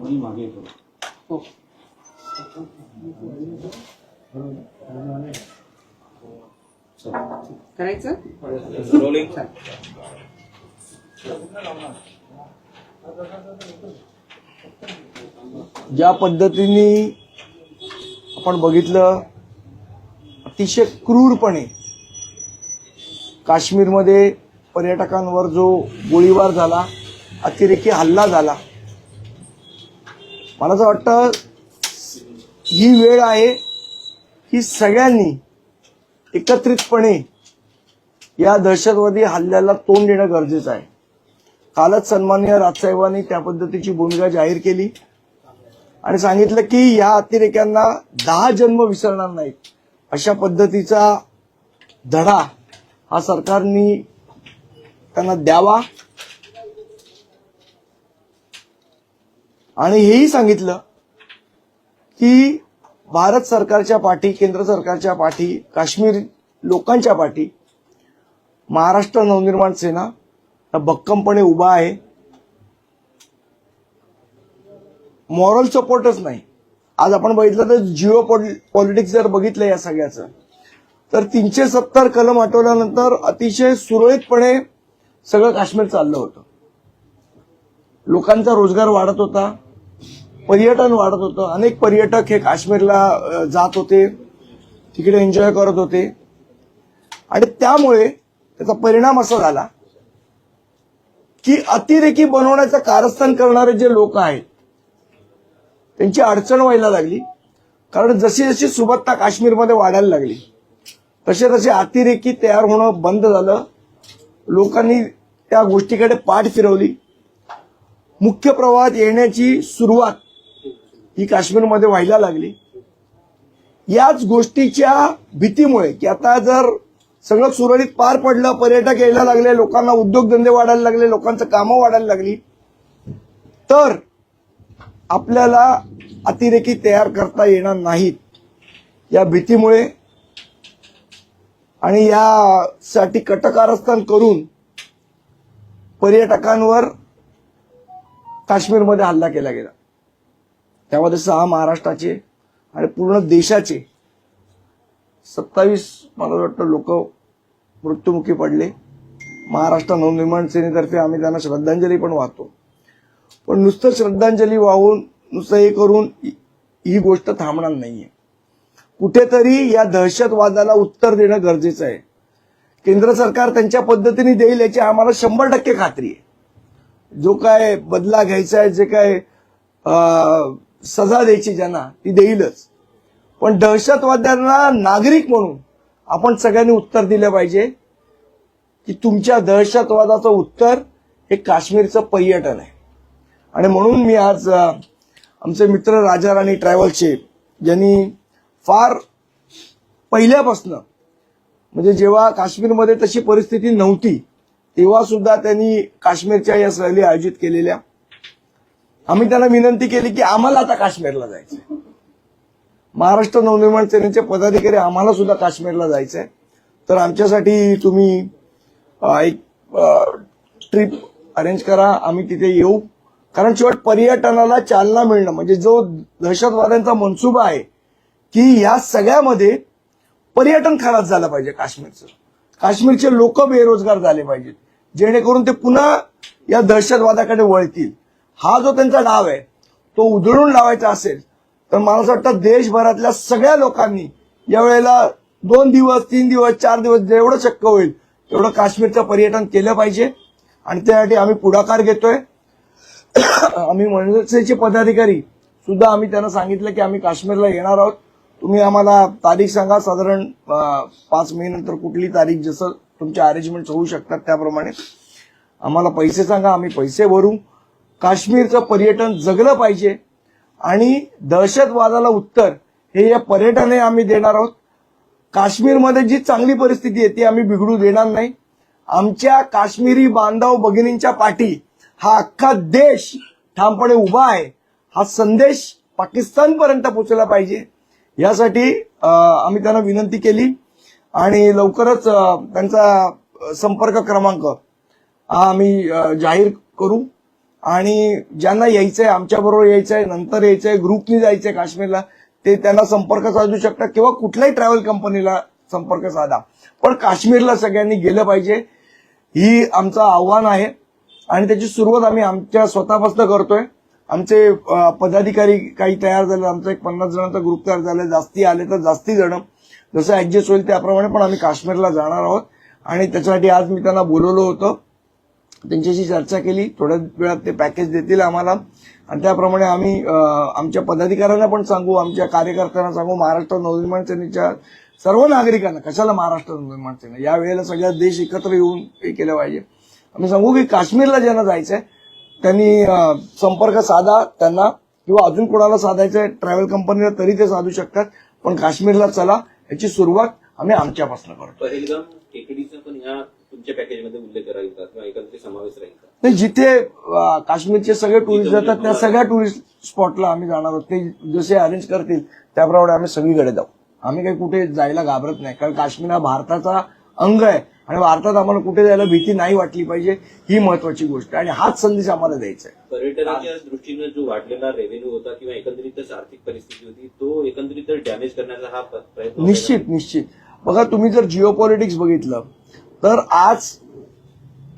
कोणी मागे येतो? हो. चल. करायचं? रोलिंग ज्या पद्धतीने आपण बघितलं अतिशय क्रूरपणे काश्मीरमध्ये पर्यटकांवर जो गोळीबार झाला अतिरेकी हल्ला झाला मला असं वाटतं ही वेळ आहे की सगळ्यांनी एकत्रितपणे या दहशतवादी हल्ल्याला तोंड देणं गरजेचं आहे. कालच सन्मान्य राजसाहेबांनी त्या पद्धतीची भूमिका जाहीर केली आणि सांगितलं की या अतिरेक्यांना दहा जन्म विसरणार नाहीत. अशा पद्धतीचा धडा हा सरकारनी त्यांना द्यावा. आणि हेही सांगितलं की भारत सरकारच्या पाठी केंद्र सरकारच्या पाठी काश्मीर लोकांच्या पाठी महाराष्ट्र नवनिर्माण सेना भक्कमपणे उभा आहे. मॉरल सपोर्टच नाही. आज आपण बघितलं तर जिओ पॉलिटिक्स जर बघितलं या सगळ्याचं तर तीनशे सत्तर कलम हटवल्यानंतर अतिशय सुरळीतपणे सगळं काश्मीर चाललं होतं. लोकांचा रोजगार वाढत होता. पर्यटन वाढत होतं. अनेक पर्यटक हे काश्मीरला जात होते. तिकडे एन्जॉय करत होते. आणि त्यामुळे त्याचा परिणाम असा झाला की अतिरेकी बनवण्याचं कारस्थान करणारे जे लोक आहेत त्यांची अडचण व्हायला लागली. कारण जशी जशी सुबत्ता काश्मीरमध्ये वाढायला लागली तसे तसे अतिरेकी तयार होणं बंद झालं. लोकांनी त्या गोष्टीकडे पाठ फिरवली. मुख्य प्रवाहात येण्याची सुरुवात ही काश्मीरमध्ये व्हायला लागली. याच गोष्टीच्या भीतीमुळे की आता जर सगळं सुरळीत पार पडलं पर्यटक यायला लागले लोकांना उद्योगधंदे वाढायला लागले लोकांचं कामं वाढायला लागली तर आपल्याला अतिरेकी तयार करता येणार नाहीत. या भीतीमुळे आणि यासाठी कटकारस्थान करून पर्यटकांवर काश्मीरमध्ये हल्ला केला गेला. त्यामध्ये सहा महाराष्ट्राचे आणि पूर्ण देशाचे सत्तावीस मला वाटतं लोक मृत्युमुखी पडले. महाराष्ट्र नवनिर्माण सेनेतर्फे आम्ही त्यांना श्रद्धांजली पण वाहतो. पण नुसतं श्रद्धांजली वाहून नुसतं हे करून ही- गोष्ट थांबणार नाहीये. कुठेतरी या दहशतवादाला उत्तर देणं गरजेचं आहे. केंद्र सरकार त्यांच्या पद्धतीने देईल याची आम्हाला शंभर टक्के खात्री आहे. जो काय बदला घ्यायचा आहे जे काय सजा द्यायची ज्यांना ती देईलच. पण दहशतवाद्यांना नागरिक म्हणून आपण सगळ्यांनी उत्तर दिलं पाहिजे की तुमच्या दहशतवादाचं उत्तर हे काश्मीरचं पर्यटन आहे. आणि म्हणून मी आज आमचे मित्र राजा राणी ट्रॅव्हल्सचे ज्यांनी फार पहिल्यापासनं म्हणजे जेव्हा काश्मीरमध्ये तशी परिस्थिती नव्हती तेव्हा सुद्धा त्यांनी काश्मीरच्या या सहली आयोजित केलेल्या. आम्ही त्यांना विनंती केली की आम्हाला आता काश्मीरला जायचंय. महाराष्ट्र नवनिर्माण सेनेचे पदाधिकारी आम्हाला सुद्धा काश्मीरला जायचंय. तर आमच्यासाठी तुम्ही एक ट्रिप अरेंज करा आम्ही तिथे येऊ. कारण शेवट पर्यटनाला चालना मिळणं म्हणजे जो दहशतवाद्यांचा मनसुबा आहे की या सगळ्यामध्ये पर्यटन खराब झालं पाहिजे काश्मीरचं. काश्मीरचे लोक बेरोजगार झाले पाहिजेत. जेणेकरून ते पुन्हा या दहशतवादाकडे वळतील. हा जो त्यांचा डाव आहे तो उधळून लावायचा असेल तर मला असं वाटतं देशभरातल्या सगळ्या लोकांनी यावेळेला दोन दिवस तीन दिवस चार दिवस जेवढं शक्य होईल तेवढं काश्मीरचं पर्यटन केलं पाहिजे. आणि त्यासाठी आम्ही पुढाकार घेतोय. आम्ही मनसेचे पदाधिकारी सुद्धा आम्ही त्यांना सांगितलं की आम्ही काश्मीरला येणार आहोत. तुम्ही आम्हाला तारीख सांगा. साधारण पाच मे नंतर कुठली तारीख जसं तुमच्या अरेंजमेंट होऊ शकतात त्याप्रमाणे. आम्हाला पैसे सांगा. आम्ही पैसे भरू. काश्मीरचं पर्यटन जगलं पाहिजे. आणि दहशतवादाला उत्तर हे या पर्यटने आम्ही देणार आहोत. काश्मीरमध्ये जी चांगली परिस्थिती आहे ती आम्ही बिघडू देणार नाही. आमच्या काश्मीरी बांधव भगिनींच्या पाठी हा अख्खा देश ठामपणे उभा आहे. हा संदेश पाकिस्तानपर्यंत पोचला पाहिजे. यासाठी आम्ही त्यांना विनंती केली. आणि लवकरच त्यांचा संपर्क क्रमांक हा आम्ही जाहीर करू. आणि ज्यांना यायचंय आमच्याबरोबर यायचंय नंतर यायचंय ग्रुपनी जायचंय काश्मीरला ते त्यांना संपर्क साधू शकतात किंवा कुठल्याही ट्रॅव्हल कंपनीला संपर्क साधा. पण काश्मीरला सगळ्यांनी गेलं पाहिजे ही आमचं आव्हान आहे. आणि त्याची सुरुवात आम्ही आमच्या स्वतःपासून करतोय. आमचे पदाधिकारी काही तयार झाले आमचा एक पन्नास जणांचा ग्रुप तयार झाला जास्ती आले तर जास्ती जण. जसं ऍडजस्ट होईल त्याप्रमाणे पण आम्ही काश्मीरला जाणार आहोत. आणि त्याच्यासाठी आज मी त्यांना बोलवलं होतं. त्यांच्याशी चर्चा केली. थोड्या वेळात ते पॅकेज देतील आम्हाला. आणि त्याप्रमाणे आम्ही आमच्या पदाधिकाऱ्यांना पण सांगू आमच्या कार्यकर्त्यांना सांगू महाराष्ट्र नवनिर्माण सेनेच्या सर्व नागरिकांना. कशाला महाराष्ट्र नवनिर्माण सेना? या वेळेला सगळ्या देश एकत्र येऊन हे केलं पाहिजे. आम्ही सांगू की काश्मीरला ज्यांना जायचंय त्यांनी संपर्क साधा त्यांना किंवा अजून कोणाला साधायचंय ट्रॅव्हल कंपनीला तरी ते साधू शकतात. पण काश्मीरला चला याची सुरुवात आम्ही आमच्यापासून करतो. तुमच्या पॅकेजमध्ये उल्लेख का किंवा एकत्रित समावेश राहील का? नाही जिथे अं, काश्मीरचे सगळे टुरिस्ट जातात त्या सगळ्या टुरिस्ट स्पॉटला आम्ही जाणार आहोत. ते जसे अरेंज करतील त्याप्रमाणे आम्ही सगळीकडे जाऊ. आम्ही काही कुठे जायला घाबरत नाही कारण काश्मीर हा भारताचा अंग आहे आणि भारतात आम्हाला कुठे जायला भीती नाही वाटली पाहिजे ही महत्वाची गोष्ट आहे. आणि हाच संदेश आम्हाला द्यायचा आहे. पर्यटनाच्या दृष्टीने जो वाढलेला रेव्हेन्यू होता किंवा एकंदरीतच आर्थिक परिस्थिती होती तो एकंदरीत डॅमेज करण्याचा हा प- प्रयत्न होता? निश्चित निश्चित. बघा तुम्ही जर जिओ पॉलिटिक्स बघितलं तर आज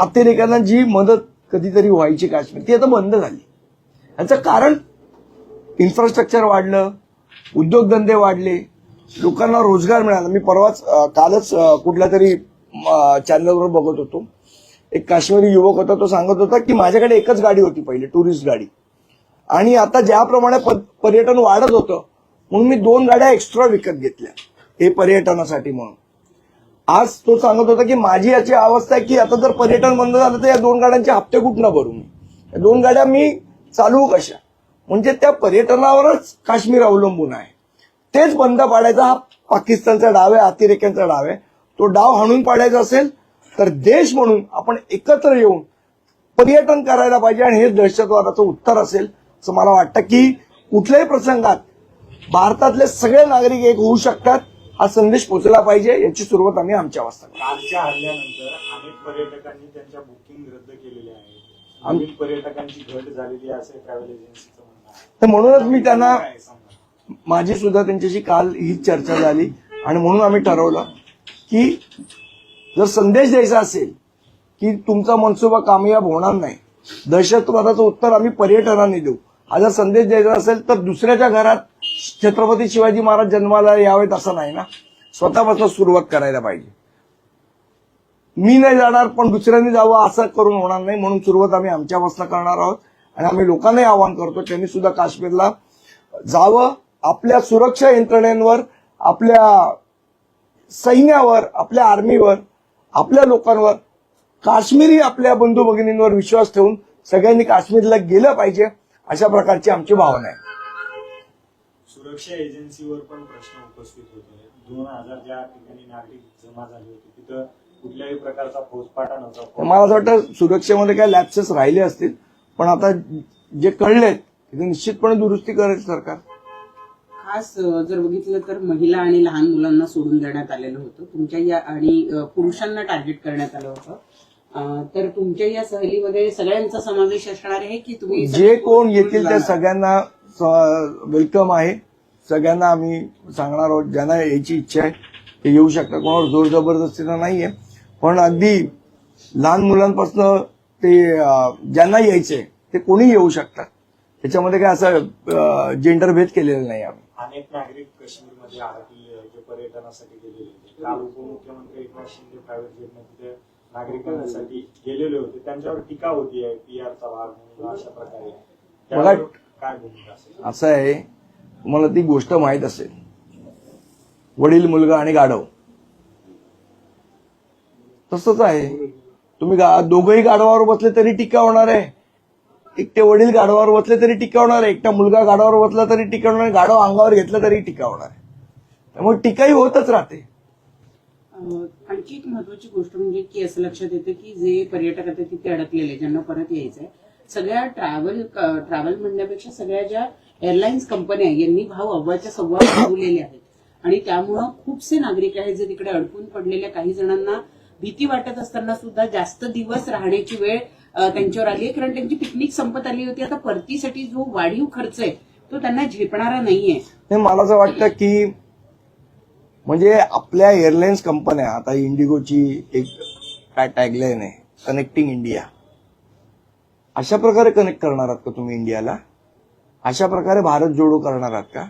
अतिरेकांना जी मदत कधीतरी व्हायची काश्मीर ती आता बंद झाली. याचं कारण इन्फ्रास्ट्रक्चर वाढलं उद्योगधंदे वाढले लोकांना रोजगार मिळाला. मी परवाच कालच कुठल्या तरी चॅनलवर बघत होतो. एक काश्मीरी युवक होता तो सांगत होता की माझ्याकडे एकच गाडी होती पहिले टुरिस्ट गाडी. आणि आता ज्याप्रमाणे पर्यटन वाढत होतं म्हणून मी दोन गाड्या एक्स्ट्रा विकत घेतल्या. हे पर्यटनासाठी म्हणून. आज तो सांगत होता की माझी याची अवस्था आहे की आता जर पर्यटन बंद झालं तर या दोन गाड्यांचे हप्ते कुठनं भरू मी? या दोन गाड्या मी चालवू कशा? म्हणजे त्या पर्यटनावरच काश्मीर अवलंबून आहे. तेच बंद पाडायचा हा पाकिस्तानचा डाव आहे अतिरेक्यांचा डाव आहे. तो डाव हाणून पाडायचा असेल तर देश म्हणून आपण एकत्र येऊन पर्यटन करायला पाहिजे आणि हे दहशतवादाचं उत्तर असेल असं मला वाटतं की कुठल्याही प्रसंगात भारतातले सगळे नागरिक एक होऊ शकतात. हा संदेश पोचला पाहिजे याची सुरुवात आम्ही आमच्या वाजता करू. कालच्या हल्ल्यानंतर अनेक पर्यटकांनी त्यांच्या बुकिंग रद्द केलेले आहे नवीन पर्यटकांची घट झालेली आहे असे ट्रॅव्हल एजन्सीचं म्हणणं आहे तर म्हणूनच मी त्यांना? माझी सुद्धा त्यांच्याशी काल हीच चर्चा झाली आणि म्हणून आम्ही ठरवलं की जर संदेश द्यायचा असेल की तुमचा मनसुबा कामयाब होणार नाही दहशतवादाचं उत्तर आम्ही पर्यटनाने देऊ हा जर संदेश द्यायचा असेल तर दुसऱ्याच्या घरात छत्रपती शिवाजी महाराज जन्माला यावेत असं नाही ना. स्वतःपासून सुरुवात करायला पाहिजे. मी नाही जाणार पण दुसऱ्यांनी जावं असं करून होणार नाही म्हणून सुरुवात आम्ही आमच्यापासून करणार आहोत. आणि आम्ही लोकांनाही आवाहन करतो त्यांनी सुद्धा काश्मीरला जावं. आपल्या सुरक्षा यंत्रणेवर आपल्या सैन्यावर आपल्या आर्मीवर आपल्या लोकांवर काश्मीरी आपल्या बंधू भगिनींवर विश्वास ठेवून सगळ्यांनी काश्मीरला गेलं पाहिजे अशा प्रकारची आमची भावना आहे. सुरक्षा एजन्सीवर पण प्रश्न उपस्थित होते. दोन हजार ज्या ठिकाणी नागरिक जमा झाले होते तिथं कुठल्याही प्रकारचा फौजफाटा नव्हता. मला असं वाटतं सुरक्षेमध्ये काय लॅप्सेस राहिले असतील पण आता जे कळलेत तिथे निश्चितपणे दुरुस्ती करेल सरकार. खास जर बघितलं तर महिला आणि लहान मुलांना सोडून देण्यात आलेलं होतं. तुमच्या या आणि पुरुषांना टार्गेट करण्यात आलं होतं. तर तुमच्या या सहलीमध्ये सगळ्यांचा समावेश असणार आहे की तुम्ही जे कोण येतील त्या सगळ्यांना वेलकम आहे. सगळ्यांना आम्ही सांगणार आहोत ज्यांना यायची इच्छा आहे ते येऊ शकतात. कोणावर जोर जबरदस्तीनं नाहीये. पण अगदी लहान मुलांपासून ते ज्यांना यायचंय ते कोणी येऊ शकतात. त्याच्यामध्ये काय असं जेंडर भेद केलेला नाही आम्ही. अनेक नागरिक काश्मीरमध्ये अडकलेले आहे, जे पर्यटनासाठी गेलेले काल उपमुख्यमंत्री एकनाथ शिंदे प्रायव्हेट तिथे नागरिकांसाठी गेलेले होते. त्यांच्यावर टीका होती आहे पीआरचा भाग म्हणून अशा प्रकारे. त्यावर काय भूमिका असेल? असं आहे तुम्हाला ती गोष्ट माहीत असेल. वडील मुलगा आणि गाढव. तसंच आहे. तुम्ही गा- दोघंही गाढवावर बसले तरी टीका होणार आहे. एकटे वडील गाढवावर बसले तरी टीका होणार आहे. एकटा मुलगा गाढवावर बसला तरी टीका होणार आहे. गाढव अंगावर घेतलं तरी टीका होणार आहे. त्यामुळे टीकाही होतच राहते. आणखी एक महत्वाची गोष्ट म्हणजे की असं लक्षात येतं की जे पर्यटक आता तिथे अडकलेले ज्यांना परत यायचंय. सगळ्या ट्रॅव्हल ट्रॅव्हल म्हणण्यापेक्षा सगळ्या ज्या एअरलाईन्स कंपन्या यांनी भाव अव्वाच्या सव्वा वाढवलेले आहेत. आणि त्यामुळं खूपसे नागरिक आहेत जे तिकडे अडकून पडलेल्या काही जणांना भीती वाटत असताना सुद्धा जास्त दिवस राहण्याची वेळ त्यांच्यावर आली आहे. कारण त्यांची पिकनिक संपत आली होती. आता परतीसाठी जो वाढीव खर्च आहे तो त्यांना झेपणारा नाहीये. मला असं वाटतं की म्हणजे आपल्या एअरलाईन्स कंपन्या आता इंडिगोची एक काय टॅगलाईन आहे कनेक्टिंग इंडिया अशा प्रकारे कनेक्ट करणार आहात का तुम्ही इंडियाला? अशा प्रकारे भारत जोडो करणार आहात का?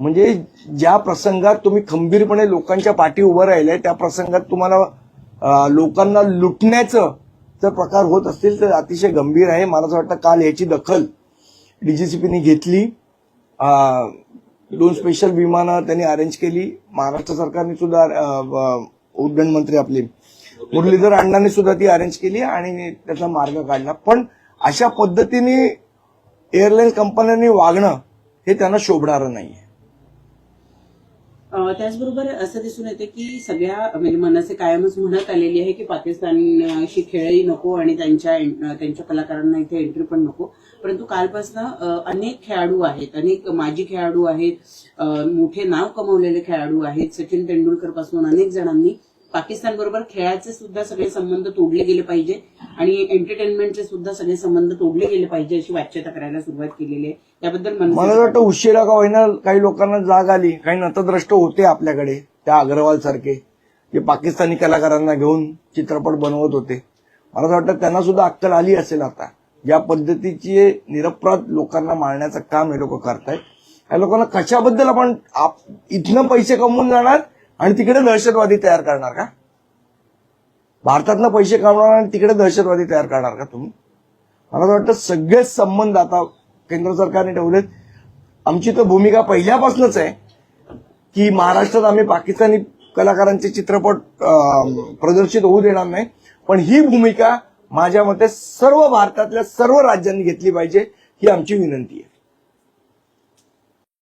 म्हणजे ज्या प्रसंगात तुम्ही खंबीरपणे लोकांच्या पाठी उभं राहिले त्या प्रसंगात तुम्हाला लोकांना लुटण्याचं जर प्रकार होत असतील तर अतिशय गंभीर आहे. मला असं वाटतं काल याची दखल डीजीसीपीने घेतली. दोन स्पेशल विमानं त्यांनी अरेंज केली. महाराष्ट्र सरकारने सुद्धा उड्डाण मंत्री आपले मुरलीधर अण्णांनी सुद्धा ती अरेंज केली आणि त्याचा मार्ग काढला. पण अशा पद्धतीने एअरलाईन्स कंपन्यांनी वागणं हे त्यांना शोभणारं नाहीये. त्याचबरोबर असं दिसून येते की सगळ्या म्हणजे मनसे कायमच म्हणत आलेली आहे की पाकिस्तानशी खेळही नको आणि त्यांच्या त्यांच्या कलाकारांना इथे एंट्री पण नको. परंतु कालपासनं अनेक खेळाडू आहेत अनेक माजी खेळाडू आहेत मोठे नाव कमवलेले खेळाडू आहेत. सचिन तेंडुलकरपासून अनेक जणांनी पाकिस्तान बरोबर खेळाचे सुद्धा सगळे संबंध तोडले गेले पाहिजे आणि एंटरटेनमेंटचे सुद्धा सगळे संबंध तोडले गेले पाहिजे अशी वाच्यता करायला सुरुवात केलेली आहे. त्याबद्दल मला वाटतं उशिरा का होईना काही लोकांना जाग आली काही नतद्रष्ट होते आपल्याकडे त्या अग्रवाल सारखे जे पाकिस्तानी कलाकारांना घेऊन चित्रपट बनवत होते. मला असं वाटतं त्यांना सुद्धा अक्कल आली असेल आता. ज्या पद्धतीचे निरपराध लोकांना मारण्याचं काम हे लोक करतायत. या लोकांना कशाबद्दल आपण इथनं पैसे कमवून जाणार? आणि तिकडे दहशतवादी तयार करणार का? भारतातनं पैसे कमवणार आणि तिकडे दहशतवादी तयार करणार का तुम्ही? मला असं वाटतं सगळेच संबंध आता केंद्र सरकारने ठेवलेत. आमची तर भूमिका पहिल्यापासूनच आहे की महाराष्ट्रात आम्ही पाकिस्तानी कलाकारांचे चित्रपट प्रदर्शित होऊ देणार नाही. पण ही भूमिका माझ्या मते सर्व भारतातल्या सर्व राज्यांनी घेतली पाहिजे ही आमची विनंती आहे.